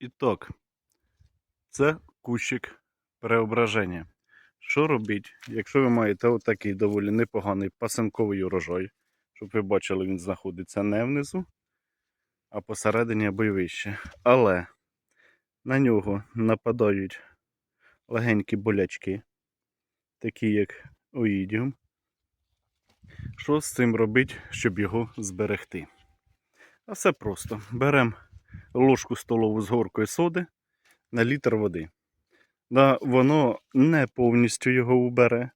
І так, це кущик преображення. Що робіть, якщо ви маєте отакий доволі непоганий пасинковий урожай, щоб ви бачили, він знаходиться не внизу, а посередині або й вище. Але на нього нападають легенькі болячки, такі як оїдіум. Що з цим робити, щоб його зберегти? А все просто. Беремо ложку столову з горкою соди на літр води. Да, воно не повністю його убере,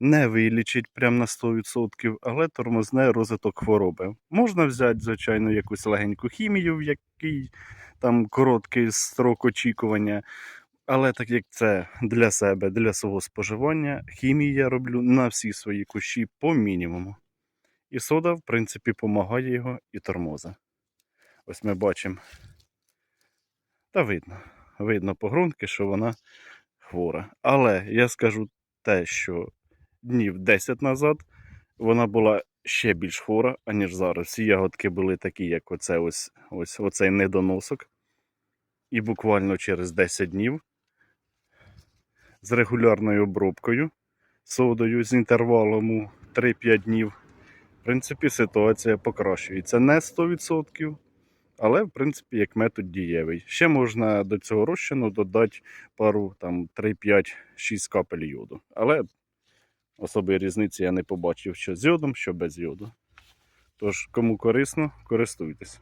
не вилічить прямо на 100%, але тормозне розвиток хвороби. Можна взяти, звичайно, якусь легеньку хімію, в який там короткий строк очікування. Але так як це для себе, для свого споживання, хімії я роблю на всі свої кущі по мінімуму. І сода, в принципі, допомагає його і тормоза. Ось ми бачимо. Та видно. Видно по ґрунтки, що вона хвора. Але я скажу те, що днів 10 назад вона була ще більш хвора, аніж зараз. Всі ягодки були такі, як оце ось, ось оцей недоносок. І буквально через 10 днів з регулярною обробкою содою з інтервалом у 3-5 днів. В принципі, ситуація покращується. Не 100%, але в принципі як метод дієвий. Ще можна до цього розчину додати пару там 3-5-6 капель йоду. Але особої різниці я не побачив, що з йодом, що без йоду. Тож, кому корисно, користуйтесь.